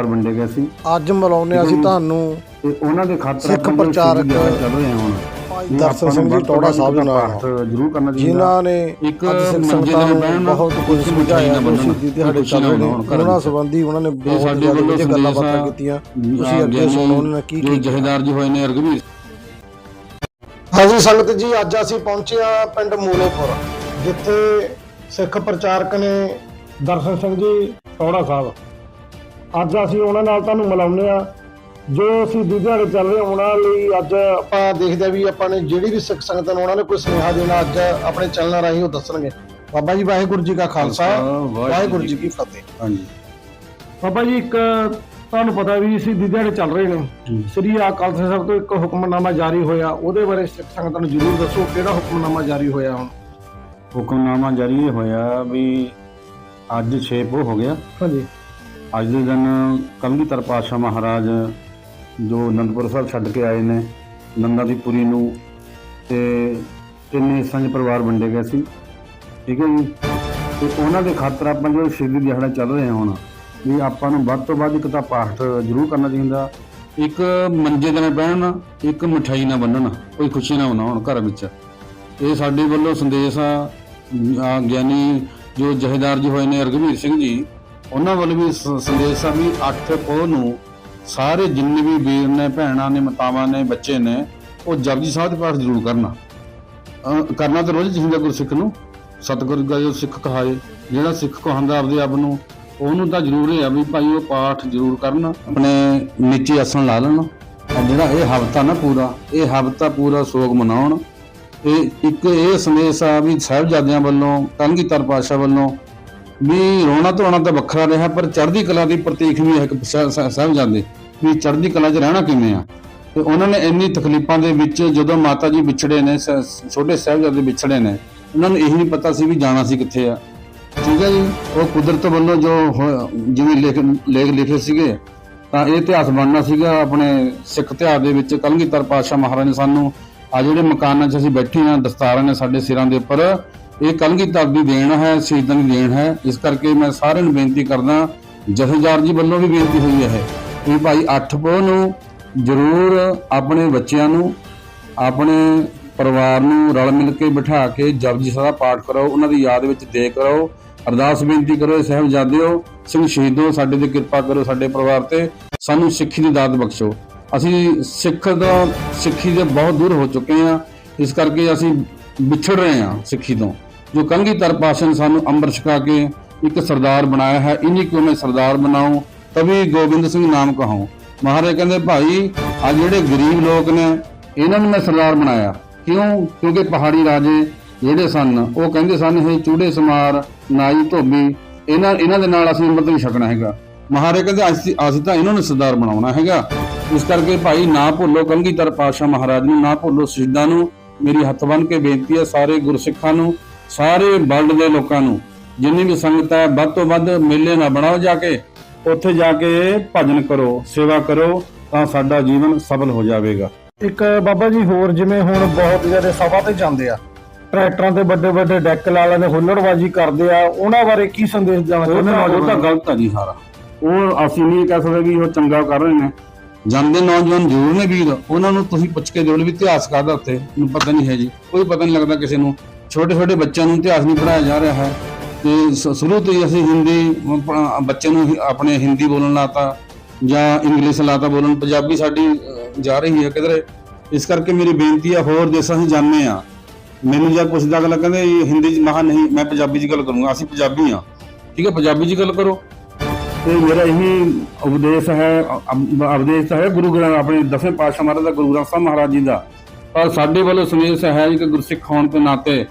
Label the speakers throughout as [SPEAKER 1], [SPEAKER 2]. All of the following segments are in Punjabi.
[SPEAKER 1] ਪਰਿਵਾਰ ਵੰਡੇ ਗਏ ਸੀ।
[SPEAKER 2] ਅੱਜ ਮਿਲਾਉਂਦੇ ਅਸੀਂ ਤੁਹਾਨੂੰ।
[SPEAKER 1] ਤੇ ਉਹਨਾਂ ਦੇ ਖਾਤਰ
[SPEAKER 2] ਸਿੱਖ ਪ੍ਰਚਾਰਕ
[SPEAKER 1] ਚੱਲ ਰਹੇ ਹੁਣ।
[SPEAKER 2] ਭਾਈ ਦਰਸ਼ਨ ਸਿੰਘ ਜੀ ਟੋੜਾ ਸਾਹਿਬ ਦੇ ਨਾਲ
[SPEAKER 1] ਜ਼ਰੂਰ ਕਰਨਾ ਚਾਹੀਦਾ।
[SPEAKER 2] ਜਿਨ੍ਹਾਂ ਨੇ
[SPEAKER 1] ਇੱਕ
[SPEAKER 2] ਸਿੱਖ ਸੰਗਤਾਂ ਨੂੰ ਬਹੁਤ ਕੁਝ ਸਮਝਾਇਆ ਸ਼ਹੀਦੀ ਦਿਹਾੜੇ ਚੱਲ ਰਹੇ ਨੇ ਉਹਨਾਂ ਸੰਬੰਧੀ ਉਹਨਾਂ ਨੇ ਬਹੁਤ ਜ਼ਿਆਦਾ ਗੱਲਾਂ ਬਾਤਾਂ ਕੀਤੀਆਂ। ਤੁਸੀਂ ਅੱਗੇ ਸੁਣੋ ਉਹਨਾਂ ਨੇ ਕੀ ਕੀ
[SPEAKER 1] ਜਹੇਦਾਰ ਜੀ ਹੋਏ ਨੇ ਰਗਵੀਰ
[SPEAKER 2] ਹਾਂਜੀ ਸੰਗਤ ਜੀ ਅੱਜ ਅਸੀਂ ਪਹੁੰਚੇ ਆ ਪਿੰਡ ਮੂਲੇਪੁਰ ਜਿੱਥੇ ਸਿੱਖ ਪ੍ਰਚਾਰਕ ਨੇ ਦਰਸ਼ਨ ਸਿੰਘ ਜੀ ਟੋੜਾ ਸਾਹਿਬ। ਅੱਜ ਅਸੀਂ ਉਹਨਾਂ ਨਾਲ ਤੁਹਾਨੂੰ ਮਿਲਾਉਂਦੇ ਆ ਜੋ ਅਸੀਂ ਦਿਹਾੜੇ ਚੱਲ ਰਹੇ ਉਹਨਾਂ ਲਈ ਅੱਜ ਆਪਾਂ ਦੇਖਦੇ ਆ ਵੀ ਆਪਾਂ ਨੇ ਜਿਹੜੀ ਵੀ ਸਿੱਖ ਸੰਗਤ ਨੂੰ ਉਹਨਾਂ ਨੇ ਕੋਈ ਸੁਨੇਹਾ ਦੇਣਾ ਅੱਜ ਆਪਣੇ ਚੈਨਲ ਰਾਹੀਂ ਉਹ ਦੱਸਣਗੇ। ਬਾਬਾ ਜੀ ਵਾਹਿਗੁਰੂ ਜੀ ਕਾ ਖਾਲਸਾ ਵਾਹਿਗੁਰੂ ਜੀ ਕੀ ਫਤਿਹ।
[SPEAKER 1] ਹਾਂਜੀ।
[SPEAKER 2] ਬਾਬਾ ਜੀ ਇੱਕ ਤੁਹਾਨੂੰ ਪਤਾ ਵੀ ਸੀ ਦਿਹਾੜੇ ਚੱਲ ਰਹੇ ਨੇ। ਸ੍ਰੀ ਅਕਾਲ ਤਖਤ ਸਾਹਿਬ ਤੋਂ ਇੱਕ ਹੁਕਮਨਾਮਾ ਜਾਰੀ ਹੋਇਆ ਉਹਦੇ ਬਾਰੇ ਸਿੱਖ ਸੰਗਤਾਂ ਨੂੰ ਜ਼ਰੂਰ ਦੱਸੋ ਕਿਹੜਾ ਹੁਕਮਨਾਮਾ ਜਾਰੀ ਹੋਇਆ ਹੁਣ?
[SPEAKER 1] ਹੁਕਮਨਾਮਾ ਜਾਰੀ ਹੋਇਆ ਵੀ ਅੱਜ 6 ਪੋ ਹੋ ਗਿਆ।
[SPEAKER 2] ਹਾਂਜੀ।
[SPEAKER 1] ਅੱਜ ਦੇ ਦਿਨ ਕਲਗੀਧਰ ਪਾਤਸ਼ਾਹ ਮਹਾਰਾਜ ਜੋ ਅਨੰਦਪੁਰ ਸਾਹਿਬ ਛੱਡ ਕੇ ਆਏ ਨੇ ਨੰਦਾ ਦੀ ਪੁਰੀ ਨੂੰ ਤੇ ਤਿੰਨ ਹਿੱਸਿਆਂ 'ਚ ਪਰਿਵਾਰ ਵੰਡੇ ਗਏ ਸੀ। ਠੀਕ ਹੈ ਜੀ? ਤੇ ਉਹਨਾਂ ਦੇ ਖਾਤਰ ਆਪਾਂ ਜੋ ਸ਼ਹੀਦੀ ਦਿਹਾੜਾ ਚੱਲ ਰਹੇ ਹਾਂ ਹੁਣ, ਵੀ ਆਪਾਂ ਨੂੰ ਵੱਧ ਤੋਂ ਵੱਧ ਇੱਕ ਤਾਂ ਪਾਠ ਜ਼ਰੂਰ ਕਰਨਾ ਚਾਹੀਦਾ। ਇੱਕ ਮੰਜੇ ਤੇ ਨਾ ਬਹਿਣ, ਇੱਕ ਮਠਾਈ ਨਾ ਬੰਨਣ, ਕੋਈ ਖੁਸ਼ੀ ਨਾ ਮਨਾਉਣ ਘਰ ਵਿੱਚ। ਇਹ ਸਾਡੇ ਵੱਲੋਂ ਸੰਦੇਸ਼ ਆ ਗਿਆਨੀ ਜੋ ਜਹੇਦਾਰ ਜੀ ਹੋਏ ਨੇ ਰਘਵੀਰ ਸਿੰਘ ਜੀ ਉਹਨਾਂ ਵੱਲ ਵੀ ਸੰਦੇਸ਼ ਆ ਵੀ 8 ਪੋਹ ਨੂੰ ਸਾਰੇ ਜਿੰਨੇ ਵੀ ਵੀਰ ਨੇ, ਭੈਣਾਂ ਨੇ, ਮਾਤਾਵਾਂ ਨੇ, ਬੱਚੇ ਨੇ, ਉਹ ਜਪਜੀ ਸਾਹਿਬ ਦੇ ਪਾਠ ਜ਼ਰੂਰ ਕਰਨਾ। ਕਰਨਾ ਤਾਂ ਰੋਜ਼ ਚਾਹੀਦਾ ਗੁਰਸਿੱਖ ਨੂੰ। ਸਤਿਗੁਰੂ ਦਾ ਜੋ ਸਿੱਖ ਕਹਾਏ, ਜਿਹੜਾ ਸਿੱਖ ਕਹਾਂਦਾ ਆਪਦੇ ਆਪ ਨੂੰ, ਉਹਨੂੰ ਤਾਂ ਜ਼ਰੂਰ ਹੈ ਵੀ ਭਾਈ ਉਹ ਪਾਠ ਜ਼ਰੂਰ ਕਰਨ, ਆਪਣੇ ਨੀਚੇ ਆਸਣ ਲਾ ਲੈਣ। ਜਿਹੜਾ ਇਹ ਹਫਤਾ ਨਾ ਪੂਰਾ, ਇਹ ਹਫਤਾ ਪੂਰਾ ਸੋਗ ਮਨਾਉਣ। ਇਹ ਇੱਕ ਇਹ ਸੰਦੇਸ਼ ਆ ਵੀ ਸਾਹਿਬਜ਼ਾਦਿਆਂ ਵੱਲੋਂ ਕਲਗੀਧਰ ਪਾਤਸ਼ਾਹ ਵੱਲੋਂ ਵੀ ਰੋਣਾ ਧੋਣਾ ਤਾਂ ਵੱਖਰਾ ਰਿਹਾ, ਪਰ ਚੜ੍ਹਦੀ ਕਲਾ ਦੀ ਪ੍ਰਤੀਕ ਵੀ ਹੈ ਇੱਕ ਸਾਹਿਬ- ਸਾਹਿਬ- ਵੀ ਚੜ੍ਹਦੀ ਕਲਾ 'ਚ ਰਹਿਣਾ ਕਿਵੇਂ ਆ। ਤੇ ਉਹਨਾਂ ਨੇ ਇੰਨੀ ਤਕਲੀਫਾਂ ਦੇ ਵਿੱਚ ਜਦੋਂ ਮਾਤਾ ਜੀ ਵਿਛੜੇ ਨੇ ਛੋਟੇ ਸਾਹਿਬਜ਼ਾਦੇ ਵਿਛੜੇ ਨੇ, ਉਹਨਾਂ ਨੂੰ ਇਹ ਨਹੀਂ ਪਤਾ ਸੀ ਵੀ ਜਾਣਾ ਸੀ ਕਿੱਥੇ ਆ। ਠੀਕ ਹੈ ਜੀ? ਉਹ ਕੁਦਰਤ ਵੱਲੋਂ ਜੋ ਜਿਵੇਂ ਲੇਖ ਲੇਖ ਲਿਖੇ ਸੀਗੇ, ਤਾਂ ਇਹ ਇਤਿਹਾਸ ਬਣਨਾ ਸੀਗਾ ਆਪਣੇ ਸਿੱਖ ਇਤਿਹਾਸ ਦੇ ਵਿੱਚ। ਕਲਗੀਧਰ ਪਾਤਸ਼ਾਹ ਮਹਾਰਾਜ ਨੇ ਸਾਨੂੰ ਆ ਜਿਹੜੇ ਮਕਾਨਾਂ 'ਚ ਅਸੀਂ ਬੈਠੇ ਹਾਂ, ਦਸਤਾਰਾਂ ਨੇ ਸਾਡੇ ਸਿਰਾਂ ਦੇ ਉੱਪਰ ਇਹ ਕਲਗੀਧਰ ਦੀ ਦੇਣ ਹੈ, ਸ਼ਹੀਦਾਂ ਦੀ ਦੇਣ ਹੈ। ਇਸ ਕਰਕੇ ਮੈਂ ਸਾਰਿਆਂ ਨੂੰ ਬੇਨਤੀ ਕਰਦਾ, ਜਥੇਦਾਰ ਜੀ ਵੱਲੋਂ ਵੀ ਬੇਨਤੀ ਹੋਈ ਹੈ ਕਿ ਭਾਈ 8 ਪੋਹ ਨੂੰ ਜ਼ਰੂਰ ਆਪਣੇ ਬੱਚਿਆਂ ਨੂੰ, ਆਪਣੇ ਪਰਿਵਾਰ ਨੂੰ ਰਲ ਮਿਲ ਕੇ ਬਿਠਾ ਕੇ ਜਪਜੀ ਸਾਹਿਬ ਦਾ ਪਾਠ ਕਰੋ, ਉਹਨਾਂ ਦੀ ਯਾਦ ਵਿੱਚ ਦੇ ਕਰੋ। ਅਰਦਾਸ ਬੇਨਤੀ ਕਰੋ ਸਾਹਿਬਜ਼ਾਦਿਓ, ਸਿੰਘ ਸ਼ਹੀਦੋ ਸਾਡੇ ਤੇ ਕਿਰਪਾ ਕਰੋ ਸਾਡੇ ਪਰਿਵਾਰ ਤੇ, ਸਾਨੂੰ ਸਿੱਖੀ ਦੀ ਦਾਤ ਬਖਸ਼ੋ। ਅਸੀਂ ਸਿੱਖ ਦਾ, ਸਿੱਖੀ ਦੇ ਬਹੁਤ ਦੂਰ ਹੋ ਚੁੱਕੇ ਹਾਂ, ਇਸ ਕਰਕੇ ਅਸੀਂ ਵਿਛੜ ਰਹੇ ਹਾਂ ਸਿੱਖੀ ਤੋਂ। ਜੋ ਕੰਗੀਧਰ ਪਾਸ਼ਾ ਨੇ ਸਾਨੂੰ ਅੰਮ੍ਰਿਤ ਛਕਾ ਕੇ ਇੱਕ ਸਰਦਾਰ ਬਣਾਇਆ ਹੈ, ਇਨੀ ਕਿਉਂ ਮੈਂ ਸਰਦਾਰ ਬਣਾਉ ਤभी ਗੋਬਿੰਦ ਸਿੰਘ ਨਾਮ ਕਹਾਉ ਮਹਾਰਾਜ ਕਹਿੰਦੇ, ਭਾਈ ਆ ਜਿਹੜੇ ਗਰੀਬ ਲੋਕ ਨੇ, ਇਹਨਾਂ ਨੂੰ ਮੈਂ ਸਰਦਾਰ ਬਣਾਇਆ। ਕਿਉਂ? ਕਿਉਂਕਿ ਪਹਾੜੀ ਰਾਜੇ ਜਿਹੜੇ ਸਨ, ਉਹ ਕਹਿੰਦੇ ਸਨ ਇਹ ਚੂੜੇ ਸਮਾਰ, ਨਾਈ ਧੋਬੀ, ਇਹਨਾਂ ਇਹਨਾਂ ਦੇ ਨਾਲ ਅਸੀਂ ਅੰਮ੍ਰਿਤ ਨਹੀਂ ਛਕਣਾ ਹੈਗਾ। ਮਹਾਰਾਜ ਕਹਿੰਦੇ, ਅਸੀਂ ਅਸੀਂ ਤਾਂ ਇਹਨਾਂ ਨੂੰ ਸਰਦਾਰ ਬਣਾਉਣਾ ਹੈਗਾ। ਇਸ ਕਰਕੇ ਭਾਈ, ਨਾ ਭੁੱਲੋ ਕਲਗੀਧਰ ਪਾਤਸ਼ਾਹ ਮਹਾਰਾਜ ਨੂੰ, ਨਾ ਭੁੱਲੋ ਸ਼ਹੀਦਾਂ ਨੂੰ। ਮੇਰੀ ਹੱਥ ਬੰਨ ਕੇ ਬੇਨਤੀ ਹੈ ਸਾਰੇ ਗੁਰਸਿੱਖਾਂ ਨੂੰ ਸਾਰੇ ਵਰਲਡ ਦੇ ਲੋਕਾਂ ਨੂੰ ਜਿੰਨੀ ਵੀ ਸੰਗਤ ਹੈ ਵੱਧ ਤੋਂ ਵੱਧ ਮੇਲੇ ਨਾ ਬਣਾਓ ਜਾ ਕੇ। ਉੱਥੇ ਜਾ ਕੇ ਭਜਨ ਕਰੋ ਸੇਵਾ ਕਰੋ ਤਾਂ ਸਾਡਾ ਜੀਵਨ ਸਫਲ ਹੋ ਜਾਵੇਗਾ।
[SPEAKER 2] ਇੱਕ ਬਾਬਾ ਜੀ ਹੋਰ ਜਿਵੇਂ ਹੁਣ ਬਹੁਤ ਜਿਹੜੇ ਸਭਾ ਤੇ ਜਾਂਦੇ ਆ ਟਰੈਕਟਰਾਂ ਤੇ ਵੱਡੇ ਵੱਡੇ ਡੈਕ ਲਾ ਲੈਂਦੇ ਹੁੱਲੜਬਾਜੀ ਕਰਦੇ ਆ ਉਹਨਾਂ ਬਾਰੇ ਕੀ ਸੰਦੇਸ਼ ਦੇਣਾ ਚਾਹੁੰਦੇ
[SPEAKER 1] ਤਾਂ ਉਹ ਤਾਂ ਗਲਤ ਹੈ ਜੀ ਸਾਰਾ। ਉਹ ਅਸੀਂ ਨਹੀਂ ਕਹਿ ਸਕਦੇ ਵੀ ਉਹ ਚੰਗਾ ਕਰ ਰਹੇ ਨੇ। ਜਾਂਦੇ ਨੌਜਵਾਨ ਜ਼ਰੂਰ ਨੇ ਵੀਰ ਉਹਨਾਂ ਨੂੰ ਤੁਸੀਂ ਪੁੱਛ ਕੇ ਦੇਖੋ ਵੀ ਇਤਿਹਾਸ ਕਾਹਦਾ ਉੱਥੇ ਨੂੰ ਪਤਾ ਨਹੀਂ ਹੈ ਜੀ ਕੋਈ ਪਤਾ ਨਹੀਂ ਲੱਗਦਾ ਕਿਸੇ ਨੂੰ। ਛੋਟੇ ਛੋਟੇ ਬੱਚਿਆਂ ਨੂੰ ਇਤਿਹਾਸ ਨਹੀਂ ਪੜਾਇਆ ਜਾ ਰਿਹਾ ਹੈ। ਤੇ ਸ਼ੁਰੂ ਤੋਂ ਹੀ ਅਸੀਂ ਹਿੰਦੀ ਅਹ, ਬੱਚੇ ਨੂੰ ਆਪਣੇ ਹਿੰਦੀ ਬੋਲਣ ਲਾਤਾ ਜਾਂ ਇੰਗਲਿਸ਼ ਲਾਤਾ ਬੋਲਣ। ਪੰਜਾਬੀ ਸਾਡੀ ਜਾ ਰਹੀ ਹੈ ਕਿਧਰੇ। ਇਸ ਕਰਕੇ ਮੇਰੀ ਬੇਨਤੀ ਹੈ ਹੋਰ ਦੇਸ਼ਾਂ 'ਚ ਜਾਂਦੇ ਆ ਮੈਨੂੰ ਜਾਂ ਪੁੱਛਦਾ ਅਗਲਾ ਕਹਿੰਦੇ ਹਿੰਦੀ 'ਚ ਮਹਾ ਨਹੀਂ ਮੈਂ ਪੰਜਾਬੀ 'ਚ ਗੱਲ ਕਰੂੰਗਾ। ਅਸੀਂ ਪੰਜਾਬੀ ਆ ਠੀਕ ਹੈ ਪੰਜਾਬੀ 'ਚ ਗੱਲ ਕਰੋ। ਤੇ ਮੇਰਾ ਇਹੀ ਉਪਦੇਸ਼ ਹੈ ਉਪਦੇਸ਼ ਤਾਂ ਹੈ ਗੁਰੂ ਗ੍ਰੰਥ ਆਪਣੇ ਦਸਵੇਂ ਪਾਤਸ਼ਾਹ ਮਹਾਰਾਜ ਦਾ ਗੁਰੂ ਗ੍ਰੰਥ ਸਾਹਿਬ ਮਹਾਰਾਜ ਜੀ ਦਾ। ਪਰ ਸਾਡੇ ਵੱਲੋਂ ਸੰਦੇਸ਼ ਹੈ ਕਿ ਗੁਰਸਿੱਖ ਹੋਣ ਦੇ ਨਾਤੇ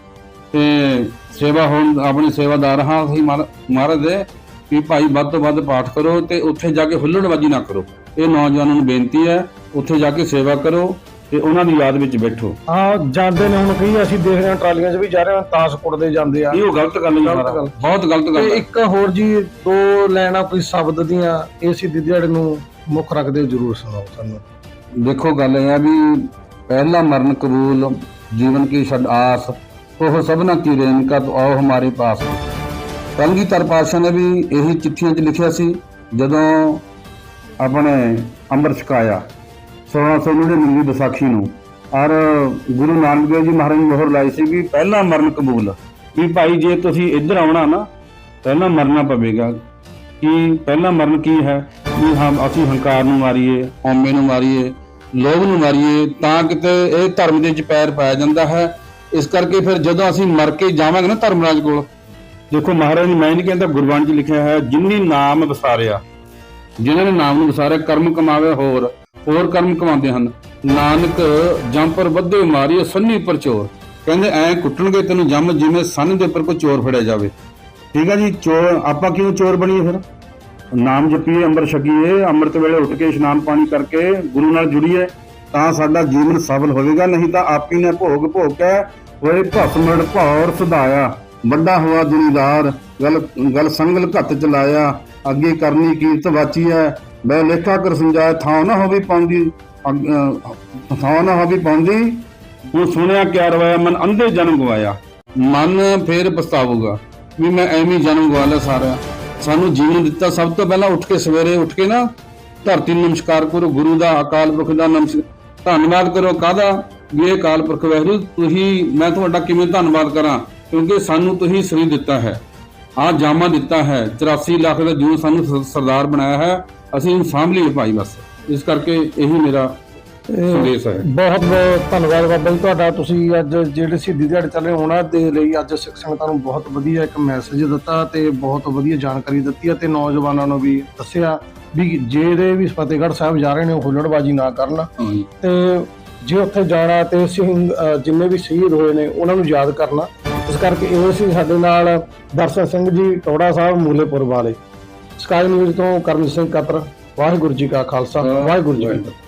[SPEAKER 1] ਤੇ ਸੇਵਾ ਹੋਣ ਆਪਣੇ ਸੇਵਾਦਾਰ ਹਾਂ ਅਸੀਂ ਮਹਾਰਾ- ਮਹਾਰਾਜ ਦੇ ਕਿ ਭਾਈ ਵੱਧ ਤੋਂ ਵੱਧ ਪਾਠ ਕਰੋ ਤੇ ਉੱਥੇ ਜਾ ਕੇ ਹੁੱਲੜਬਾਜੀ ਨਾ ਕਰੋ। ਇਹ ਨੌਜਵਾਨਾਂ ਨੂੰ ਬੇਨਤੀ ਹੈ ਉੱਥੇ ਜਾ ਕੇ ਸੇਵਾ ਕਰੋ ਤੇ ਉਹਨਾਂ ਦੀ ਯਾਦ ਵਿੱਚ ਬੈਠੋ।
[SPEAKER 2] ਆ ਜਾਂਦੇ ਨੇ ਹੁਣ ਕਈ ਅਸੀਂ ਦੇਖ ਰਹੇ ਹਾਂ ਟਰਾਲੀਆਂ 'ਚ ਵੀ ਜਾ ਰਹੇ ਹਾਂ ਤਾਸ਼ ਕੁੱਟਦੇ ਜਾਂਦੇ ਆ।
[SPEAKER 1] ਇਹ ਉਹ ਗਲਤ ਗੱਲ ਹੈ। ਬਹੁਤ ਗਲਤ ਗੱਲ ਹੈ।
[SPEAKER 2] ਇੱਕ ਹੋਰ ਜੀ ਦੋ ਲੈਣਾ ਕੋਈ ਸ਼ਬਦ ਦੀਆਂ ਇਸ ਦਿਹਾੜੇ ਨੂੰ ਮੁੱਖ ਰੱਖਦੇ ਜਰੂਰ ਸੁਣਾਓ ਸਾਨੂੰ।
[SPEAKER 1] ਦੇਖੋ ਗੱਲ ਇਹ ਹੈ ਵੀ ਪਹਿਲਾ ਮਰਨ ਕਬੂਲ ਜੀਵਨ ਕੀ ਛੱਡ ਆਸ ਉਹ ਸਭਨਾ ਕੀ ਰੇਨਕਾ ਤੋ ਆਓ ਹਮਾਰੇ ਪਾਸ। ਕਲਗੀਧਰ ਪਾਤਸ਼ਾਹ ਨੇ ਵੀ ਇਹੀ ਚਿੱਠੀਆਂ 'ਚ ਲਿਖਿਆ ਸੀ, ਜਦੋਂ ਆਪਣੇ ਅੰਮ੍ਰਿਤ ਛਕਾਇਆ 1699 ਦੀ ਵਿਸਾਖੀ ਨੂੰ। ਔਰ ਗੁਰੂ ਨਾਨਕ ਦੇਵ ਜੀ ਮਹਾਰਾਜ ਨੇ ਮੋਹਰ ਲਾਈ ਸੀ ਵੀ ਪਹਿਲਾ ਮਰਨ ਕਬੂਲ, ਵੀ ਭਾਈ ਜੇ ਤੁਸੀਂ ਇੱਧਰ ਆਉਣਾ ਨਾ, ਪਹਿਲਾਂ ਮਰਨਾ ਪਵੇਗਾ। ਕਿ ਪਹਿਲਾ ਮਰਨ ਕੀ ਹੈ? ਵੀ ਹਾਂ, ਅਸੀਂ ਹੰਕਾਰ ਨੂੰ ਮਾਰੀਏ ਹਉਮੈ ਨੂੰ ਮਾਰੀਏ, ਲੋਭ ਨੂੰ ਮਾਰੀਏ, ਤਾਂ ਕਿਤੇ ਇਹ ਧਰਮ ਦੇ ਵਿੱਚ ਪੈਰ ਪਾਇਆ ਜਾਂਦਾ ਹੈ ਇਸ ਕਰਕੇ ਫਿਰ ਜਦੋਂ ਅਸੀਂ ਮਰ ਕੇ ਜਾਵਾਂਗੇ ਨਾ ਧਰਮਰਾਜ ਕੋਲ ਦੇਖੋ ਮਹਾਰਾਜ ਨੇ ਮੈਂ ਨਹੀਂ ਕਹਿੰਦਾ ਗੁਰਬਾਣੀ 'ਚ ਲਿਖਿਆ ਹੈ ਜਿਨ੍ਹਾਂ ਨਾਮ ਵਿਸਾਰਿਆ। ਜਿਨ੍ਹਾਂ ਨੇ ਨਾਮ ਨੂੰ ਵਿਸਾਰਿਆ ਕਰਮ ਕਮਾਵੇ ਹੋਰ ਹੋਰ ਕਰਮ ਕਮਾਉਂਦੇ ਹਨ। ਨਾਨਕ ਜੰਪਰ ਵੱਧੇ ਮਾਰੀਏ ਸੰਨੀ ਪਰ ਚੋਰ। ਕਹਿੰਦੇ ਐ ਕੁੱਟਣਗੇ ਤੈਨੂੰ ਜੰਮ ਜਿਵੇਂ ਸੰਨ ਦੇ ਉੱਪਰ ਕੋਈ ਚੋਰ ਫੜਿਆ ਜਾਵੇ। ਠੀਕ ਹੈ ਜੀ ਚੋਰ ਆਪਾਂ ਕਿਉਂ ਚੋਰ ਬਣੀਏ ਫਿਰ? ਨਾਮ ਜਪੀਏ ਅੰਮ੍ਰਿਤ ਛਕੀਏ ਅੰਮ੍ਰਿਤ ਵੇਲੇ ਉੱਠ ਕੇ ਇਸ਼ਨਾਨ ਪਾਣੀ ਕਰਕੇ ਗੁਰੂ ਨਾਲ ਜੁੜੀਏ। ਤਾਂ ਸਾਡਾ ਜੀਵਨ ਸਫਲ ਹੋਵੇਗਾ, ਨਹੀਂ ਤਾਂ ਆਪੀ ਨੇ ਭੋਗ ਭੋਗ ਕੇ ਹੋਏ ਭਸਮੜ ਭੌਰ ਸੁਧਾਇਆ। ਵੱਡਾ ਹੋਆ ਦੁਨੀਦਾਰ ਗਲ ਗਲ ਸੰਗਲ ਘੱਤ ਚਲਾਇਆ, ਅੱਗੇ ਕਰਨੀ ਕੀਰਤ ਵਾਚੀ ਹੈ ਮੈਂ ਲੇਖਾ ਕਰ ਸਮਝਾਇਆ ਥਾਂ ਨਾ ਹੋਵੇ ਪਾਉਂਦੀ ਥਾਂ ਨਾ ਹੋਵੇ ਪਾਉਂਦੀ। ਹੁਣ ਸੁਣਿਆ ਕਿਆ ਰਵਾਇਆ, ਮਨ ਅੰਧੇ ਜਨਮ ਗਵਾਇਆ। ਮਨ ਫੇਰ ਪਛਤਾਵੂਗਾ ਵੀ ਮੈਂ ਐਵੇਂ ਜਨਮ ਗਵਾ ਲਿਆ ਸਾਰਾ। ਸਾਨੂੰ ਜੀਵਨ ਦਿੱਤਾ ਸਭ ਤੋਂ ਪਹਿਲਾਂ ਉੱਠ ਕੇ ਸਵੇਰੇ ਉੱਠ ਕੇ ਨਾ ਧਰਤੀ ਨੂੰ ਨਮਸਕਾਰ ਕਰੋ, ਗੁਰੂ ਦਾ ਅਕਾਲ ਪੁਰਖ ਦਾ ਨਮਸਕਾਰ ਧੰਨਵਾਦ ਕਰੋ ਕਾਹਦਾ? ਵੀ ਇਹ ਅਕਾਲ ਪੁਰਖ ਵਾਹਿਗੁਰੂ ਤੁਸੀਂ ਮੈਂ ਤੁਹਾਡਾ ਕਿਵੇਂ ਧੰਨਵਾਦ ਕਰਾਂ? ਕਿਉਂਕਿ ਸਾਨੂੰ ਤੁਸੀਂ ਸਰੀਰ ਦਿੱਤਾ ਹੈ। ਆ ਜਾਮਾ ਦਿੱਤਾ ਹੈ। 84 ਲੱਖ ਦਾ ਜੂਨ ਸਾਨੂੰ ਸਰਦਾਰ ਬਣਾਇਆ ਹੈ। ਅਸੀਂ ਇਹਨੂੰ ਸਾਂਭ ਲਈਏ ਭਾਈ ਬਸ। ਇਸ ਕਰਕੇ ਇਹੀ ਮੇਰਾ ਸੰਦੇਸ਼ ਹੈ।
[SPEAKER 2] ਬਹੁਤ ਬਹੁਤ ਧੰਨਵਾਦ ਬਾਬਾ ਜੀ ਤੁਹਾਡਾ। ਤੁਸੀਂ ਅੱਜ ਜਿਹੜੇ ਸ਼ਹੀਦੀ ਦਿਹਾੜੇ ਚੱਲੇ ਉਹਨਾਂ ਦੇ ਲਈ ਅੱਜ ਸਿੱਖ ਸੰਗਤਾਂ ਨੂੰ ਬਹੁਤ ਵਧੀਆ ਇੱਕ ਮੈਸੇਜ ਦਿੱਤਾ ਤੇ ਬਹੁਤ ਵਧੀਆ ਜਾਣਕਾਰੀ ਦਿੱਤੀ ਹੈ ਤੇ ਨੌਜਵਾਨਾਂ ਨੂੰ ਵੀ ਦੱਸਿਆ। ਵੀ ਜਿਹੜੇ ਵੀ ਫਤਿਹਗੜ੍ਹ ਸਾਹਿਬ ਜਾ ਰਹੇ ਨੇ ਉਹ ਹੁੱਲੜਬਾਜ਼ੀ ਨਾ ਕਰਨ। ਤੇ ਜੇ ਉੱਥੇ ਜਾਣਾ ਤੇ ਸਿੰਘ ਜਿੰਨੇ ਵੀ ਸ਼ਹੀਦ ਹੋਏ ਨੇ ਉਹਨਾਂ ਨੂੰ ਯਾਦ ਕਰਨਾ। ਇਸ ਕਰਕੇ ਇਹ ਸੀ ਸਾਡੇ ਨਾਲ ਦਰਸ਼ਨ ਸਿੰਘ ਜੀ ਟੋੜਾ ਸਾਹਿਬ ਮੂਲੇਪੁਰ ਵਾਲੇ। ਸਕਾਈ ਨਿਊਜ਼ ਤੋਂ ਕਰਮ ਸਿੰਘ ਕਤਰ ਵਾਹਿਗੁਰੂ ਜੀ ਕਾ ਖਾਲਸਾ ਵਾਹਿਗੁਰੂ ਜੀ ਕੀ ਫਤਿਹ।